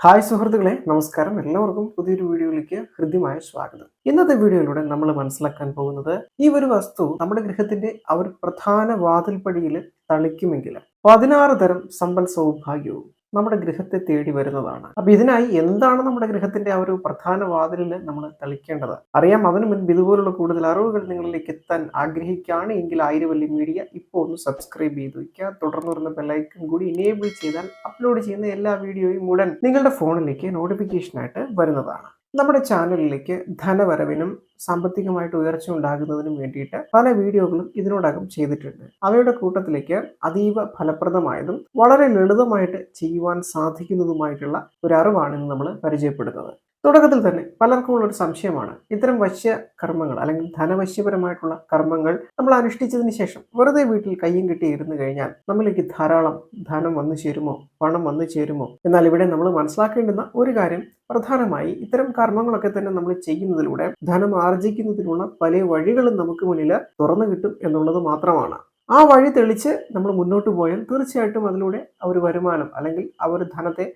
Hi സുഹൃത്തുക്കളെ നമസ്കാരം. എല്ലാവർക്കും പുതിയൊരു വീഡിയോയിലേക്ക് ഹൃദ്യമായ സ്വാഗതം. ഇന്നത്തെ വീഡിയോയിലൂടെ നമ്മൾ മനസ്സിലാക്കാൻ പോകുന്നത് ഈ ഒരു വസ്തു നമ്മുടെ ഗൃഹത്തിന്റെ ആ ഒരു പ്രധാന വാതിൽപ്പടിയിൽ തളിക്കുമെങ്കിൽ പതിനാറ് തരം സമ്പൽ സൗഭാഗ്യവും നമ്മുടെ ഗൃഹത്തെ തേടി വരുന്നതാണ്. അപ്പൊ ഇതിനായി എന്താണ് നമ്മുടെ ഗൃഹത്തിന്റെ ആ ഒരു പ്രധാന വാതിലിൽ നമ്മൾ തളിക്കേണ്ടത്? അറിയാം അതിനു മുൻപ് ഇതുപോലുള്ള കൂടുതൽ അറിവുകൾ നിങ്ങളിലേക്ക് എത്താൻ ആഗ്രഹിക്കുകയാണ്. എങ്കിൽ ആയിരവല്ലി മീഡിയ ഇപ്പോൾ ഒന്ന് സബ്സ്ക്രൈബ് ചെയ്ത് വയ്ക്കുക. തുടർന്ന് വരുന്ന ബെല്ലൈക്കൺ കൂടി ഇനേബിൾ ചെയ്താൽ അപ്ലോഡ് ചെയ്യുന്ന എല്ലാ വീഡിയോയും ഉടൻ നിങ്ങളുടെ ഫോണിലേക്ക് നോട്ടിഫിക്കേഷനായിട്ട് വരുന്നതാണ്. നമ്മുടെ ചാനലിലേക്ക് ധനവരവിനും സാമ്പത്തികമായിട്ട് ഉയർച്ച ഉണ്ടാകുന്നതിനും വേണ്ടിയിട്ട് പല വീഡിയോകളും ഇതിനോടകം ചെയ്തിട്ടുണ്ട്. അവയുടെ കൂട്ടത്തിലേക്ക് അതീവ ഫലപ്രദമായതും വളരെ ലളിതമായിട്ട് ചെയ്യുവാൻ സാധിക്കുന്നതുമായിട്ടുള്ള ഒരു അറിവാണ് ഇന്ന് നമ്മൾ പരിചയപ്പെടുന്നത്. തുടക്കത്തിൽ തന്നെ പലർക്കും ഉള്ള ഒരു സംശയമാണ്. ഇത്തരം വശ്യ കർമ്മങ്ങൾ അല്ലെങ്കിൽ ധനവശ്യപരമായിട്ടുള്ള കർമ്മങ്ങൾ നമ്മൾ അനുഷ്ഠിച്ചതിന് ശേഷം വെറുതെ വീട്ടിൽ കയ്യും കെട്ടി ഇരുന്ന് കഴിഞ്ഞാൽ നമ്മളിലേക്ക് ധാരാളം ധനം വന്നു ചേരുമോ? പണം വന്നു ചേരുമോ? എന്നാൽ ഇവിടെ നമ്മൾ മനസ്സിലാക്കേണ്ടുന്ന ഒരു കാര്യം പ്രധാനമായി ഇത്തരം കർമ്മങ്ങളൊക്കെ തന്നെ നമ്മൾ ചെയ്യുന്നതിലൂടെ ധനം ആർജിക്കുന്നതിനുള്ള പല വഴികളും നമുക്ക് മുന്നിൽ തുറന്നു കിട്ടും എന്നുള്ളത് മാത്രമാണ്. ആ വഴി തെളിച്ച് നമ്മൾ മുന്നോട്ട് പോയാൽ തീർച്ചയായിട്ടും അതിലൂടെ ആ ഒരു വരുമാനം അല്ലെങ്കിൽ ആ ഒരു ധനത്തെ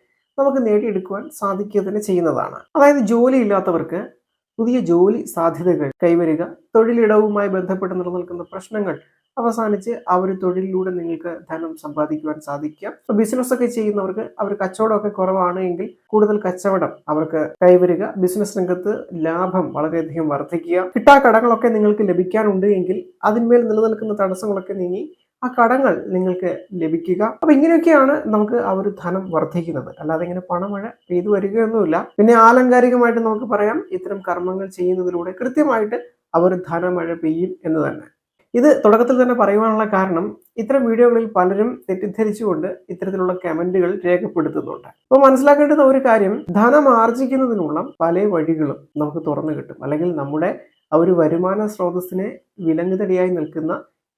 നമുക്ക് നേടിയെടുക്കുവാൻ സാധിക്കുക തന്നെ ചെയ്യുന്നതാണ്. അതായത് ജോലി ഇല്ലാത്തവർക്ക് പുതിയ ജോലി സാധ്യതകൾ കൈവരിക തൊഴിലിടവുമായി ബന്ധപ്പെട്ട് നിലനിൽക്കുന്ന പ്രശ്നങ്ങൾ അവസാനിച്ച് ആ ഒരു തൊഴിലിലൂടെ നിങ്ങൾക്ക് ധനം സമ്പാദിക്കുവാൻ സാധിക്കുക ബിസിനസ് ഒക്കെ ചെയ്യുന്നവർക്ക് അവർ കച്ചവടമൊക്കെ കുറവാണ് എങ്കിൽ കൂടുതൽ കച്ചവടം അവർക്ക് കൈവരിക ബിസിനസ് രംഗത്ത് ലാഭം വളരെയധികം വർദ്ധിക്കുക. കിട്ടാ കടങ്ങളൊക്കെ നിങ്ങൾക്ക് ലഭിക്കാനുണ്ട് എങ്കിൽ അതിന്മേൽ നിലനിൽക്കുന്ന തടസ്സങ്ങളൊക്കെ നീങ്ങി ആ കടങ്ങൾ നിങ്ങൾക്ക് ലഭിക്കുക. അപ്പൊ ഇങ്ങനെയൊക്കെയാണ് നമുക്ക് ആ ഒരു ധനം വർദ്ധിക്കുന്നത്. അല്ലാതെ ഇങ്ങനെ പണമഴ പെയ്തു വരികയൊന്നുമില്ല. പിന്നെ ആലങ്കാരികമായിട്ട് നമുക്ക് പറയാം ഇത്തരം കർമ്മങ്ങൾ ചെയ്യുന്നതിലൂടെ കൃത്യമായിട്ട് ആ ഒരു ധനമഴ പെയ്യും എന്ന് തന്നെ. ഇത് തുടക്കത്തിൽ തന്നെ പറയുവാനുള്ള കാരണം ഇത്തരം വീഡിയോകളിൽ പലരും തെറ്റിദ്ധരിച്ചുകൊണ്ട് ഇത്തരത്തിലുള്ള കമന്റുകൾ രേഖപ്പെടുത്തുന്നുണ്ട്. അപ്പോൾ മനസ്സിലാക്കേണ്ടുന്ന ഒരു കാര്യം ധനം ആർജിക്കുന്നതിനുള്ള പല വഴികളും നമുക്ക് തുറന്നു കിട്ടും. അല്ലെങ്കിൽ നമ്മുടെ ആ ഒരു വരുമാന സ്രോതസ്സിനെ വിലങ്ങുതടിയായി നിൽക്കുന്ന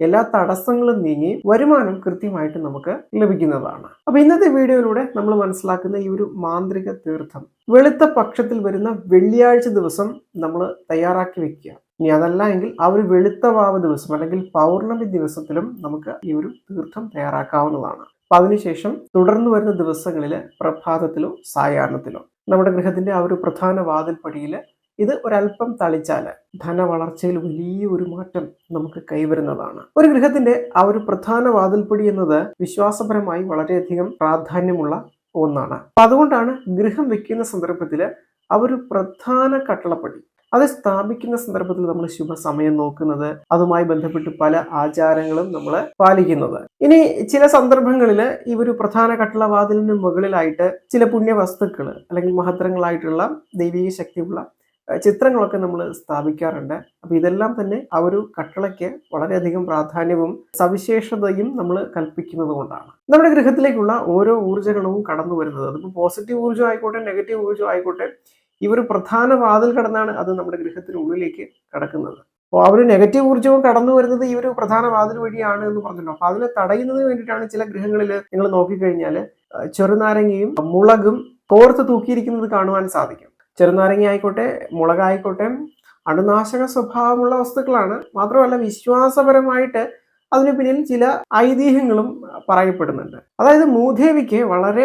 എല്ലാ തടസ്സങ്ങളും നീങ്ങി വരുമാനം കൃത്യമായിട്ട് നമുക്ക് ലഭിക്കുന്നതാണ്. അപ്പൊ ഇന്നത്തെ വീഡിയോയിലൂടെ നമ്മൾ മനസ്സിലാക്കുന്ന ഈ ഒരു മാന്ത്രിക തീർത്ഥം വെളുത്ത പക്ഷത്തിൽ വരുന്ന വെള്ളിയാഴ്ച ദിവസം നമ്മൾ തയ്യാറാക്കി വെക്കുക. ഇനി അതല്ല എങ്കിൽ ആ ഒരു വെളുത്ത വാവ് ദിവസം അല്ലെങ്കിൽ പൗർണമി ദിവസത്തിലും നമുക്ക് ഈ ഒരു തീർത്ഥം തയ്യാറാക്കാവുന്നതാണ്. അപ്പൊ അതിനുശേഷം തുടർന്ന് വരുന്ന ദിവസങ്ങളിൽ പ്രഭാതത്തിലോ സായാഹ്നത്തിലോ നമ്മുടെ ഗൃഹത്തിന്റെ ആ ഒരു പ്രധാന വാതിൽപ്പടിയിൽ ഇത് ഒരല്പം തളിച്ചാൽ ധനവളർച്ചയിൽ വലിയ ഒരു മാറ്റം നമുക്ക് കൈവരുന്നതാണ്. ഒരു ഗൃഹത്തിന്റെ ആ ഒരു പ്രധാന വാതിൽപ്പടി എന്നത് വിശ്വാസപരമായി വളരെയധികം പ്രാധാന്യമുള്ള ഒന്നാണ്. അപ്പൊ അതുകൊണ്ടാണ് ഗൃഹം വെക്കുന്ന സന്ദർഭത്തിൽ ആ ഒരു പ്രധാന കട്ടളപ്പടി. അത് സ്ഥാപിക്കുന്ന സന്ദർഭത്തിൽ നമ്മൾ ശുഭസമയം നോക്കുന്നത് അതുമായി ബന്ധപ്പെട്ട് പല ആചാരങ്ങളും നമ്മൾ പാലിക്കുന്നത്. ഇനി ചില സന്ദർഭങ്ങളിൽ ഈ ഒരു പ്രധാന കട്ടളവാതിലിന് മുകളിലായിട്ട് ചില പുണ്യവസ്തുക്കൾ അല്ലെങ്കിൽ മഹത്തരങ്ങളായിട്ടുള്ള ദൈവീക ശക്തിയുള്ള ചിത്രങ്ങളൊക്കെ നമ്മൾ സ്ഥാപിക്കാറുണ്ട്. അപ്പൊ ഇതെല്ലാം തന്നെ ആ ഒരു കട്ടളയ്ക്ക് വളരെയധികം പ്രാധാന്യവും സവിശേഷതയും നമ്മൾ കൽപ്പിക്കുന്നത് കൊണ്ടാണ്. നമ്മുടെ ഗൃഹത്തിലേക്കുള്ള ഓരോ ഊർജഗണവും കടന്നു വരുന്നത്. അതിപ്പോൾ പോസിറ്റീവ് ഊർജം ആയിക്കോട്ടെ നെഗറ്റീവ് ഊർജം ആയിക്കോട്ടെ ഈ ഒരു പ്രധാന വാതിൽ കടന്നാണ് അത് നമ്മുടെ ഗൃഹത്തിനുള്ളിലേക്ക് കടക്കുന്നത്. അപ്പോൾ ആ ഒരു നെഗറ്റീവ് ഊർജവും കടന്നു വരുന്നത് ഈ ഒരു പ്രധാന വാതിൽ വഴിയാണ് എന്ന് പറഞ്ഞല്ലോ. അപ്പൊ അതിനെ തടയുന്നതിന് വേണ്ടിയിട്ടാണ് ചില ഗൃഹങ്ങളിൽ നിങ്ങൾ നോക്കിക്കഴിഞ്ഞാൽ ചെറുനാരങ്ങയും മുളകും കോർത്ത് തൂക്കിയിരിക്കുന്നത് കാണുവാൻ സാധിക്കും. ചെറുനാരങ്ങ ആയിക്കോട്ടെ മുളകായിക്കോട്ടെ അണുനാശക സ്വഭാവമുള്ള വസ്തുക്കളാണ്. മാത്രമല്ല വിശ്വാസപരമായിട്ട് അതിന് പിന്നിൽ ചില ഐതിഹ്യങ്ങളും പറയപ്പെടുന്നുണ്ട്. അതായത് മൂദേവിക്ക് വളരെ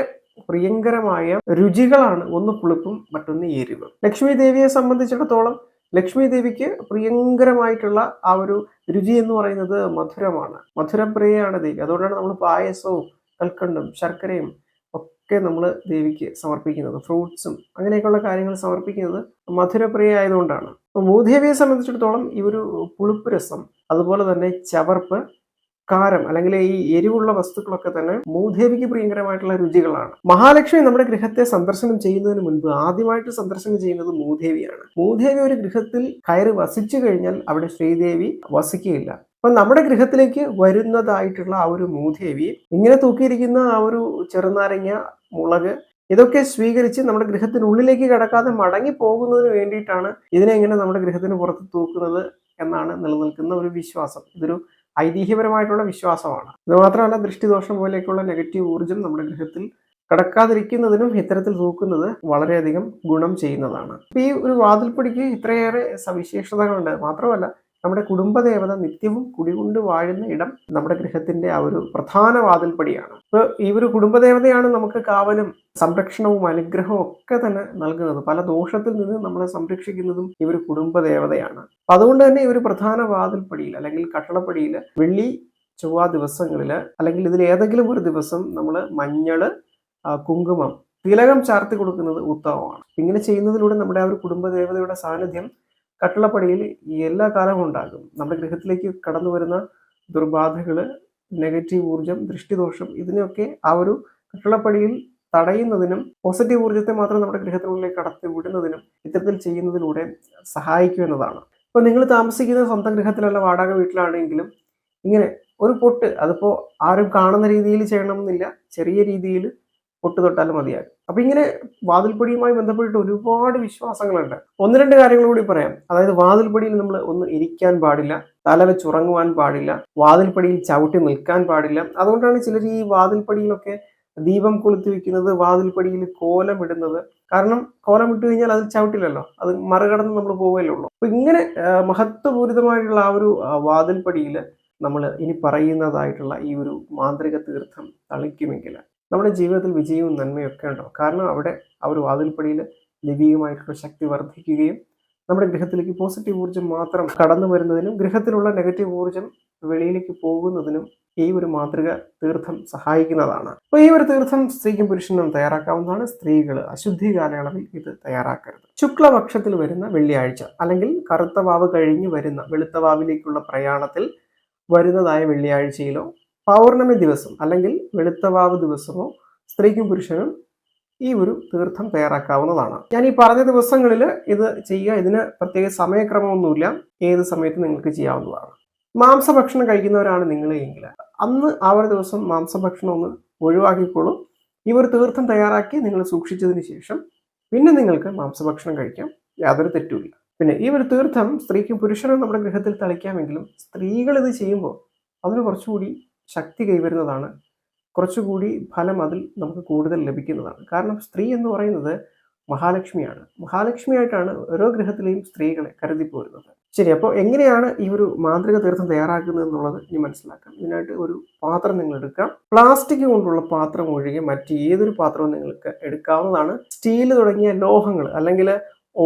പ്രിയങ്കരമായ രുചികളാണ് ഒന്ന് പുളിപ്പും മറ്റൊന്ന് എരിവും. ലക്ഷ്മി ദേവിയെ സംബന്ധിച്ചിടത്തോളം ലക്ഷ്മി ദേവിക്ക് പ്രിയങ്കരമായിട്ടുള്ള ആ ഒരു രുചി എന്ന് പറയുന്നത് മധുരമാണ്. മധുരപ്രിയയാണ് ദേവി. അതുകൊണ്ടാണ് നമ്മൾ പായസവും കൽക്കണ്ടും ശർക്കരയും ഒക്കെ നമ്മൾ ദേവിക്ക് സമർപ്പിക്കുന്നത്. ഫ്രൂട്ട്സും അങ്ങനെയൊക്കെയുള്ള കാര്യങ്ങൾ സമർപ്പിക്കുന്നത് മധുരപ്രിയ ആയതുകൊണ്ടാണ് മൂദേവിയെ സംബന്ധിച്ചിടത്തോളം ഈ ഒരു പുളിപ്പ് രസം അതുപോലെ തന്നെ ചവർപ്പ് കാരം അല്ലെങ്കിൽ ഈ എരിവുള്ള വസ്തുക്കളൊക്കെ തന്നെ മൂദേവിക്ക് പ്രിയങ്കരമായിട്ടുള്ള രുചികളാണ്. മഹാലക്ഷ്മി നമ്മുടെ ഗൃഹത്തെ സന്ദർശനം ചെയ്യുന്നതിന് മുൻപ് ആദ്യമായിട്ട് സന്ദർശനം ചെയ്യുന്നത് മൂദേവിയാണ്. മൂദേവി ഒരു ഗൃഹത്തിൽ കയറി വസിച്ചു കഴിഞ്ഞാൽ അവിടെ ശ്രീദേവി വസിക്കുകയില്ല. അപ്പൊ നമ്മുടെ ഗൃഹത്തിലേക്ക് വരുന്നതായിട്ടുള്ള ആ ഒരു മൂദേവി ഇങ്ങനെ തൂക്കിയിരിക്കുന്ന ആ ഒരു ചെറുനാരങ്ങ മുളക് ഇതൊക്കെ സ്വീകരിച്ച് നമ്മുടെ ഗൃഹത്തിനുള്ളിലേക്ക് കിടക്കാതെ മടങ്ങി പോകുന്നതിന് വേണ്ടിയിട്ടാണ് ഇതിനെ ഇങ്ങനെ നമ്മുടെ ഗൃഹത്തിന് പുറത്ത് തൂക്കുന്നത് എന്നാണ് നിലനിൽക്കുന്ന ഒരു വിശ്വാസം. ഇതൊരു ഐതിഹ്യപരമായിട്ടുള്ള വിശ്വാസമാണ്. ഇത് മാത്രമല്ല ദൃഷ്ടിദോഷം പോലെയൊക്കെയുള്ള നെഗറ്റീവ് ഊർജം നമ്മുടെ ഗൃഹത്തിൽ കടക്കാതിരിക്കുന്നതിനും ഇത്തരത്തിൽ തൂക്കുന്നത് വളരെയധികം ഗുണം ചെയ്യുന്നതാണ്. ഈ ഒരു വാതിൽപ്പടിക്ക് ഇത്രയേറെ സവിശേഷതകളുണ്ട്. മാത്രമല്ല നമ്മുടെ കുടുംബദേവത നിത്യവും കുടികൊണ്ട് വാഴുന്ന ഇടം നമ്മുടെ ഗൃഹത്തിന്റെ ആ ഒരു പ്രധാന വാതിൽപ്പടിയാണ്. ഇപ്പൊ ഈ ഒരു കുടുംബദേവതയാണ് നമുക്ക് കാവലും സംരക്ഷണവും അനുഗ്രഹവും ഒക്കെ തന്നെ നൽകുന്നത്. പല ദോഷത്തിൽ നിന്ന് നമ്മളെ സംരക്ഷിക്കുന്നതും ഈ ഒരു കുടുംബദേവതയാണ്. അപ്പൊ അതുകൊണ്ട് തന്നെ ഈ ഒരു പ്രധാന വാതിൽപ്പടിയിൽ അല്ലെങ്കിൽ കട്ടളപ്പടിയിൽ വെള്ളി ചൊവ്വ ദിവസങ്ങളിൽ അല്ലെങ്കിൽ ഇതിൽ ഏതെങ്കിലും ഒരു ദിവസം നമ്മൾ മഞ്ഞൾ കുങ്കുമം തിലകം ചാർത്തി കൊടുക്കുന്നത് ഉത്തമമാണ്. ഇങ്ങനെ ചെയ്യുന്നതിലൂടെ നമ്മുടെ ആ ഒരു കുടുംബദേവതയുടെ സാന്നിധ്യം കട്ടളപ്പടിയിൽ ഈ എല്ലാ കാലവും ഉണ്ടാകും. നമ്മുടെ ഗൃഹത്തിലേക്ക് കടന്നു വരുന്ന ദുർബാധകൾ നെഗറ്റീവ് ഊർജം ദൃഷ്ടിദോഷം ഇതിനെയൊക്കെ ആ ഒരു കട്ടളപ്പടിയിൽ തടയുന്നതിനും പോസിറ്റീവ് ഊർജത്തെ മാത്രം നമ്മുടെ ഗ്രഹത്തിനുള്ളിലേക്ക് കടത്തി വിടുന്നതിനും ഇത്തരത്തിൽ ചെയ്യുന്നതിലൂടെ സഹായിക്കും എന്നതാണ്. ഇപ്പോൾ നിങ്ങൾ താമസിക്കുന്ന സ്വന്തം ഗൃഹത്തിലല്ല വാടക വീട്ടിലാണെങ്കിലും ഇങ്ങനെ ഒരു പൊട്ട് അതിപ്പോൾ ആരും കാണുന്ന രീതിയിൽ ചെയ്യണമെന്നില്ല. ചെറിയ രീതിയിൽ പൊട്ട് തൊട്ടാലും മതിയാകും. അപ്പൊ ഇങ്ങനെ വാതിൽപ്പടിയുമായി ബന്ധപ്പെട്ട് ഒരുപാട് വിശ്വാസങ്ങളുണ്ട്. ഒന്ന് രണ്ട് കാര്യങ്ങൾ കൂടി പറയാം. അതായത് വാതിൽപ്പടിയിൽ നമ്മൾ ഒന്ന് ഇരിക്കാൻ പാടില്ല തലവെച്ച് ഉറങ്ങുവാൻ പാടില്ല വാതിൽപ്പടിയിൽ ചവിട്ടി നിൽക്കാൻ പാടില്ല. അതുകൊണ്ടാണ് ചിലർ ഈ വാതിൽപ്പടിയിലൊക്കെ ദീപം കൊളുത്തി വെക്കുന്നത് വാതിൽപ്പടിയിൽ കോലം ഇടുന്നത് കാരണം കോലം ഇട്ട് കഴിഞ്ഞാൽ അത് ചവിട്ടില്ലല്ലോ അത് മറികടന്ന് നമ്മൾ പോവുകയല്ലേ ഉള്ളൂ. അപ്പൊ ഇങ്ങനെ മഹത്വപൂരിതമായിട്ടുള്ള ആ ഒരു വാതിൽപ്പടിയിൽ നമ്മൾ ഇനി പറയുന്നതായിട്ടുള്ള ഈ ഒരു മാന്ത്രിക തീർത്ഥം തളിക്കുമെങ്കിൽ നമ്മുടെ ജീവിതത്തിൽ വിജയവും നന്മയും ഒക്കെ ഉണ്ടാവും കാരണം അവിടെ ആ ഒരു വാതിൽപ്പടിയിൽ ദൈവികമായിട്ടുള്ള ശക്തി വർദ്ധിക്കുകയും നമ്മുടെ ഗൃഹത്തിലേക്ക് പോസിറ്റീവ് ഊർജം മാത്രം കടന്നു വരുന്നതിനും ഗൃഹത്തിലുള്ള നെഗറ്റീവ് ഊർജം വെളിയിലേക്ക് പോകുന്നതിനും ഈ ഒരു മാതൃക തീർത്ഥം സഹായിക്കുന്നതാണ്. അപ്പോൾ ഈ ഒരു തീർത്ഥം സ്ത്രീക്കും പുരുഷനും തയ്യാറാക്കാവുന്നതാണ്. സ്ത്രീകൾ അശുദ്ധി കാലയളവിൽ ഇത് തയ്യാറാക്കരുത്. ശുക്ലപക്ഷത്തിൽ വരുന്ന വെള്ളിയാഴ്ച അല്ലെങ്കിൽ കറുത്ത വാവ് കഴിഞ്ഞ് വരുന്ന വെളുത്ത വാവിലേക്കുള്ള പ്രയാണത്തിൽ വരുന്നതായ വെള്ളിയാഴ്ചയിലോ പൗർണമി ദിവസം അല്ലെങ്കിൽ വെളുത്തവാവ് ദിവസമോ സ്ത്രീക്കും പുരുഷനും ഈ ഒരു തീർത്ഥം തയ്യാറാക്കാവുന്നതാണ്. ഞാൻ ഈ പറഞ്ഞ ദിവസങ്ങളിൽ ഇത് ചെയ്യുക. ഇതിന് പ്രത്യേക സമയക്രമമൊന്നുമില്ല. ഏത് സമയത്ത് നിങ്ങൾക്ക് ചെയ്യാവുന്നതാണ്. മാംസഭക്ഷണം കഴിക്കുന്നവരാണ് നിങ്ങൾ എങ്കിൽ അന്ന് ആ ഒരു ദിവസം മാംസഭക്ഷണം ഒന്ന് ഒഴിവാക്കിക്കോളും. ഈ ഒരു തീർത്ഥം തയ്യാറാക്കി നിങ്ങൾ സൂക്ഷിച്ചതിന് ശേഷം പിന്നെ നിങ്ങൾക്ക് മാംസഭക്ഷണം കഴിക്കാം. യാതൊരു തെറ്റുമില്ല പിന്നെ ഈ ഒരു തീർത്ഥം സ്ത്രീക്കും പുരുഷനും നമ്മുടെ ഗൃഹത്തിൽ തളിക്കാമെങ്കിലും സ്ത്രീകൾ ഇത് ചെയ്യുമ്പോൾ അതിന് കുറച്ചുകൂടി ശക്തി കൈവരുന്നതാണ്. കുറച്ചുകൂടി ഫലം അതിൽ നമുക്ക് കൂടുതൽ ലഭിക്കുന്നതാണ്. കാരണം സ്ത്രീ എന്ന് പറയുന്നത് മഹാലക്ഷ്മിയാണ്. മഹാലക്ഷ്മിയായിട്ടാണ് ഓരോ ഗ്രഹത്തിലെയും സ്ത്രീകളെ കരുതി പോരുന്നത് ശരി അപ്പോൾ എങ്ങനെയാണ് ഈ ഒരു മാന്ത്രിക തീർത്ഥം തയ്യാറാക്കുന്നത് എന്നുള്ളത് ഇനി മനസ്സിലാക്കാം. ഇതിനായിട്ട് ഒരു പാത്രം നിങ്ങൾ എടുക്കാം പ്ലാസ്റ്റിക് കൊണ്ടുള്ള പാത്രം ഒഴികെ മറ്റ് ഏതൊരു പാത്രവും നിങ്ങൾക്ക് എടുക്കാവുന്നതാണ്. സ്റ്റീൽ തുടങ്ങിയ ലോഹങ്ങൾ അല്ലെങ്കിൽ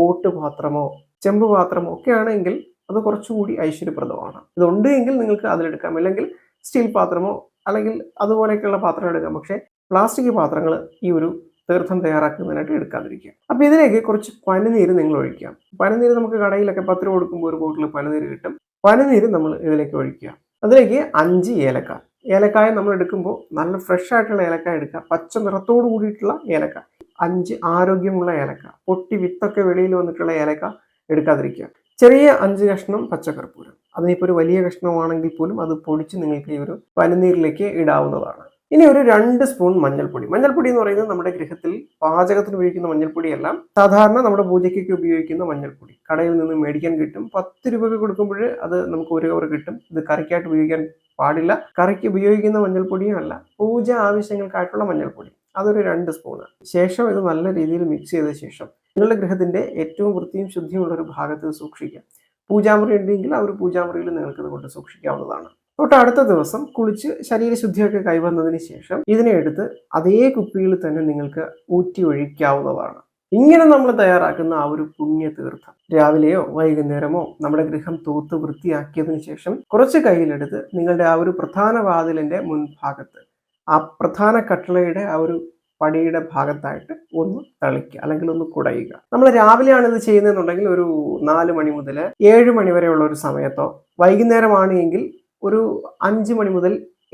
ഓട്ട് പാത്രമോ ചെമ്പ് പാത്രമോ ഒക്കെ ആണെങ്കിൽ അത് കുറച്ചുകൂടി ഐശ്വര്യപ്രദമാണ്. ഇതുണ്ട് എങ്കിൽ നിങ്ങൾക്ക് അതിലെടുക്കാം. അല്ലെങ്കിൽ സ്റ്റീൽ പാത്രമോ അല്ലെങ്കിൽ അതുപോലെയൊക്കെയുള്ള പാത്രം എടുക്കാം. പക്ഷേ പ്ലാസ്റ്റിക് പാത്രങ്ങൾ ഈ ഒരു തീർത്ഥം തയ്യാറാക്കുന്നതിനായിട്ട് എടുക്കാതിരിക്കുക. അപ്പോൾ ഇതിലേക്ക് കുറച്ച് പനിനീര് നിങ്ങൾ ഒഴിക്കാം. പനിനീര് നമുക്ക് കടയിലൊക്കെ പത്ത് രൂപ കൊടുക്കുമ്പോൾ ഒരു ബോട്ടിൽ പനിനീര് കിട്ടും. പനിനീര് നമ്മൾ ഇതിലേക്ക് ഒഴിക്കുക. അതിലേക്ക് അഞ്ച് ഏലക്ക. ഏലക്കായ നമ്മൾ എടുക്കുമ്പോൾ നല്ല ഫ്രഷ് ആയിട്ടുള്ള ഏലക്ക എടുക്കുക. പച്ച നിറത്തോട് കൂടിയിട്ടുള്ള ഏലക്ക. അഞ്ച് ആരോഗ്യമുള്ള ഏലക്ക. പൊട്ടി വിത്തൊക്കെ വെളിയിൽ വന്നിട്ടുള്ള ഏലക്ക എടുക്കാതിരിക്കുക. ചെറിയ അഞ്ച് കഷ്ണം പച്ചക്കർപ്പൂരം അതിനിപ്പോൾ ഒരു വലിയ കഷ്ണമാണെങ്കിൽ പോലും അത് പൊടിച്ച് നിങ്ങൾക്ക് ഈ ഒരു പനിനീരിലേക്ക് ഇടാവുന്നതാണ്. ഇനി ഒരു രണ്ട് സ്പൂൺ മഞ്ഞൾപ്പൊടി. മഞ്ഞൾപ്പൊടി എന്ന് പറയുന്നത് നമ്മുടെ ഗൃഹത്തിൽ പാചകത്തിന് ഉപയോഗിക്കുന്ന മഞ്ഞൾപ്പൊടിയല്ല. സാധാരണ നമ്മുടെ പൂജയ്ക്കൊക്കെ ഉപയോഗിക്കുന്ന മഞ്ഞൾപ്പൊടി. കടയിൽ നിന്ന് മേടിക്കാൻ കിട്ടും. പത്ത് രൂപയ്ക്ക് കൊടുക്കുമ്പോൾ അത് നമുക്ക് ഒരു കവർ കിട്ടും. ഇത് കറിക്കായിട്ട് ഉപയോഗിക്കാൻ പാടില്ല. കറിക്ക് ഉപയോഗിക്കുന്ന മഞ്ഞൾപ്പൊടിയും അല്ല. പൂജ ആവശ്യങ്ങൾക്കായിട്ടുള്ള മഞ്ഞൾപ്പൊടി. അതൊരു രണ്ട് സ്പൂണ്. ശേഷം ഇത് നല്ല രീതിയിൽ മിക്സ് ചെയ്ത ശേഷം നിങ്ങളുടെ ഗൃഹത്തിന്റെ ഏറ്റവും വൃത്തിയും ശുദ്ധിയുമുള്ള ഒരു ഭാഗത്ത് സൂക്ഷിക്കാം. പൂജാമുറി ഉണ്ടെങ്കിൽ ആ ഒരു പൂജാമുറിയിൽ നിങ്ങൾക്ക് ഇത് കൊണ്ട് സൂക്ഷിക്കാവുന്നതാണ്. തൊട്ട് അടുത്ത ദിവസം കുളിച്ച് ശരീരശുദ്ധിയൊക്കെ കൈവന്നതിന് ശേഷം ഇതിനെ എടുത്ത് അതേ കുപ്പിയിൽ തന്നെ നിങ്ങൾക്ക് ഊറ്റി ഒഴിക്കാവുന്നതാണ്. ഇങ്ങനെ നമ്മൾ തയ്യാറാക്കുന്ന ആ ഒരു പുണ്യ തീർത്ഥം. രാവിലെയോ വൈകുന്നേരമോ നമ്മുടെ ഗൃഹം തൂത്ത് വൃത്തിയാക്കിയതിനു ശേഷം കുറച്ച് കയ്യിലെടുത്ത് നിങ്ങളുടെ ആ ഒരു പ്രധാന വാതിലിന്റെ മുൻഭാഗത്ത് ആ പ്രധാന കട്ടളയുടെ ആ ഒരു പടിയുടെ ഭാഗത്തായിട്ട് ഒന്ന് തളിക്കുക അല്ലെങ്കിൽ ഒന്ന് കുടയുക. നമ്മൾ രാവിലെയാണ് ഇത് ചെയ്യുന്നതെന്നുണ്ടെങ്കിൽ ഒരു നാല് മണി മുതൽ ഏഴ് മണി വരെയുള്ള ഒരു സമയത്തോ വൈകുന്നേരമാണ് എങ്കിൽ ഒരു അഞ്ച് മണി മുതൽ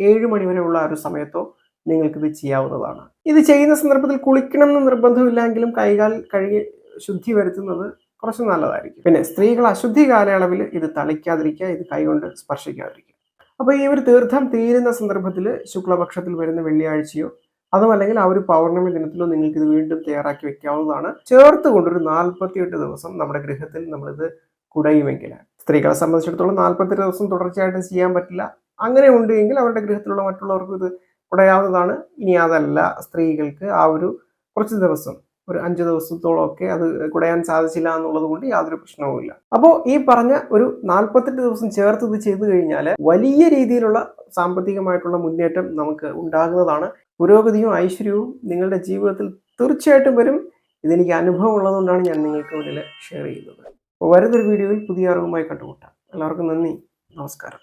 ഏഴ് മണി വരെയുള്ള ഒരു സമയത്തോ നിങ്ങൾക്കിത് ചെയ്യാവുന്നതാണ്. ഇത് ചെയ്യുന്ന സന്ദർഭത്തിൽ കുളിക്കണം എന്ന് നിർബന്ധമില്ലെങ്കിലും കൈകാൽ കഴുകി ശുദ്ധി വരുത്തുന്നത് കുറച്ച് നല്ലതായിരിക്കും. പിന്നെ സ്ത്രീകൾ അശുദ്ധി കാലയളവിൽ ഇത് തളിക്കാതിരിക്കുക ഇത് കൈകൊണ്ട് സ്പർശിക്കാതിരിക്കുക. അപ്പോൾ ഈ ഒരു തീർത്ഥം തീരുന്ന സന്ദർഭത്തിൽ ശുക്ലപക്ഷത്തിൽ വരുന്ന വെള്ളിയാഴ്ചയോ അതുമല്ലെങ്കിൽ ആ ഒരു പൗർണമി ദിനത്തിലോ നിങ്ങൾക്ക് ഇത് വീണ്ടും തയ്യാറാക്കി വെക്കാവുന്നതാണ്. ചേർത്ത് കൊണ്ടൊരു നാൽപ്പത്തിയെട്ട് ദിവസം നമ്മുടെ ഗൃഹത്തിൽ നമ്മളിത് കുടയുമെങ്കിൽ സ്ത്രീകളെ സംബന്ധിച്ചിടത്തോളം നാൽപ്പത്തെട്ട് ദിവസം തുടർച്ചയായിട്ട് ചെയ്യാൻ പറ്റില്ല. അങ്ങനെ ഉണ്ട് എങ്കിൽ അവരുടെ ഗൃഹത്തിലുള്ള മറ്റുള്ളവർക്കും ഇത് കുടയാവുന്നതാണ്. ഇനി അതല്ല സ്ത്രീകൾക്ക് ആ ഒരു കുറച്ച് ദിവസം ഒരു അഞ്ച് ദിവസത്തോളം ഒക്കെ അത് കുടയാൻ സാധിച്ചില്ല എന്നുള്ളത് കൊണ്ട് യാതൊരു പ്രശ്നവുമില്ല. അപ്പോൾ ഈ പറഞ്ഞ ഒരു നാൽപ്പത്തെട്ട് ദിവസം ചേർത്ത് ഇത് ചെയ്തു കഴിഞ്ഞാൽ വലിയ രീതിയിലുള്ള സാമ്പത്തികമായിട്ടുള്ള മുന്നേറ്റം നമുക്ക് ഉണ്ടാകുന്നതാണ്. പുരോഗതിയും ഐശ്വര്യവും നിങ്ങളുടെ ജീവിതത്തിൽ തീർച്ചയായിട്ടും വരും. ഇതെനിക്ക് അനുഭവം ഉള്ളതുകൊണ്ടാണ് ഞാൻ നിങ്ങൾക്ക് മുന്നിൽ ഷെയർ ചെയ്യുന്നത്. അപ്പോൾ വരുന്നൊരു വീഡിയോയിൽ പുതിയ അറിവുമായി കണ്ടുമുട്ടാം. എല്ലാവർക്കും നന്ദി. നമസ്കാരം.